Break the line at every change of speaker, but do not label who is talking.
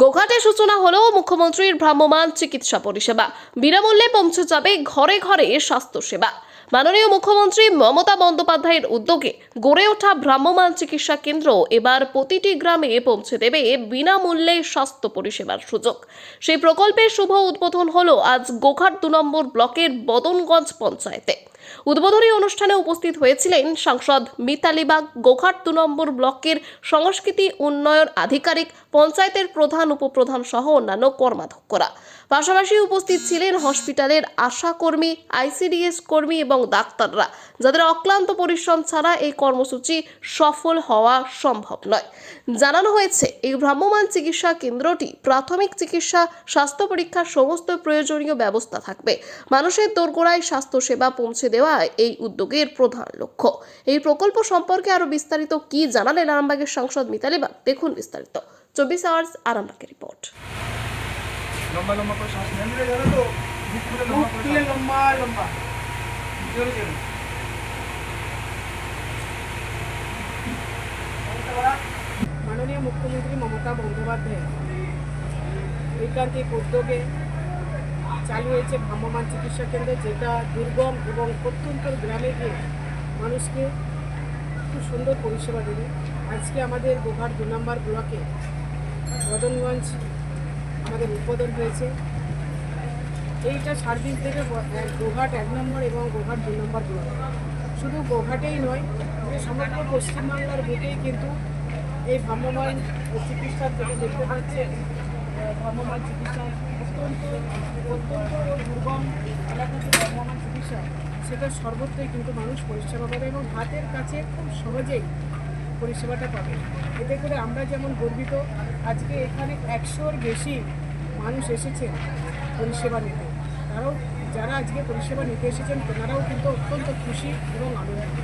গোঘাটে সূচনা হলো মুখ্যমন্ত্রীর ভ্রাম্যমান চিকিৎসা পরিষেবা। বিনামূল্যে পৌঁছে যাবে ঘরে ঘরে স্বাস্থ্যসেবা। মাননীয় মুখ্যমন্ত্রী মমতা বন্দ্যোপাধ্যায়ের উদ্যোগে গড়ে ওঠা ভ্রাম্যমান চিকিৎসা কেন্দ্র এবার প্রতিটি গ্রামে পৌঁছে দেবে বিনামূল্যে স্বাস্থ্য পরিষেবার সুযোগ। সেই প্রকল্পের শুভ উদ্বোধন হলো আজ গোঘাট দু নম্বর ব্লকের বদনগঞ্জ পঞ্চায়েতে। উদ্বোধনী অনুষ্ঠানে উপস্থিত হয়েছিলেন সাংসদ মিতালিবাগ গোঘাট দু নম্বর ব্লকের সংস্কৃতি উন্নয়ন আধিকারিক, পঞ্চায়েতের প্রধান, উপপ্রধান সহ অন্যান্য কর্মাধ্যক্ষরা। পাশাপাশি উপস্থিত ছিলেন হসপিটালের আশা কর্মী আইসিডিএস কর্মী এবং ডাক্তাররা, যাদের অক্লান্ত পরিশ্রম ছাড়া এই কর্মসূচি সফল হওয়া সম্ভব নয়। জানানো হয়েছে, এই ভ্রাম্যমান চিকিৎসা কেন্দ্রটি প্রাথমিক চিকিৎসা, স্বাস্থ্য পরীক্ষার সমস্ত প্রয়োজনীয় ব্যবস্থা থাকবে। মানুষের দোরগোড়ায় স্বাস্থ্যসেবা পৌঁছে দেওয়া এই উদ্যোগের প্রধান লক্ষ্য। এই প্রকল্প সম্পর্কে আরও বিস্তারিত কি জানালেন আরামবাগের সাংসদ মিতালি বাগ দেখুন বিস্তারিত। চব্বিশ আওয়ার্স আরামবাগের রিপোর্ট।
লম্বা লম্বা করে শ্বাস নেন লম্বা
লম্বা মাননীয় মুখ্যমন্ত্রী মমতা বন্দ্যোপাধ্যায় ঐকান্তিক উদ্যোগে চালু হয়েছে ভ্রাম্যমান চিকিৎসা কেন্দ্র, যেটা দুর্গম এবং প্রত্যন্ত গ্রামে গিয়ে মানুষকে খুব সুন্দর পরিষেবা দেবে। আজকে আমাদের গোঘাট দু নম্বর ব্লকে মদনগঞ্জ আমাদের উদ্বোধন হয়েছে। এইটা সার্ভিস থেকে গোঘাট এক নম্বর এবং গোঘাট দু নম্বর ব্লক। শুধু গোঘাটেই নয় সমগ্র পশ্চিমবাংলার বুকেই কিন্তু এই ভ্রাম্যমান চিকিৎসার যেটা দেখতে পাচ্ছে ভ্রাম্যমান চিকিৎসা অত্যন্ত অত্যন্ত দুর্গম এলাকার যে ভ্রাম্যমান চিকিৎসা সেটা সর্বত্রই কিন্তু মানুষ পরিষেবা পাবে এবং হাতের কাছে খুব সহজেই পরিষেবাটা পাবে। এতে করে আমরা যেমন গর্বিত, আজকে এখানে একশোর বেশি মানুষ এসেছেন পরিষেবা নিতে। তারাও, যারা আজকে পরিষেবা নিতে এসেছেন তেনারাও কিন্তু অত্যন্ত খুশি এবং আনন্দিত।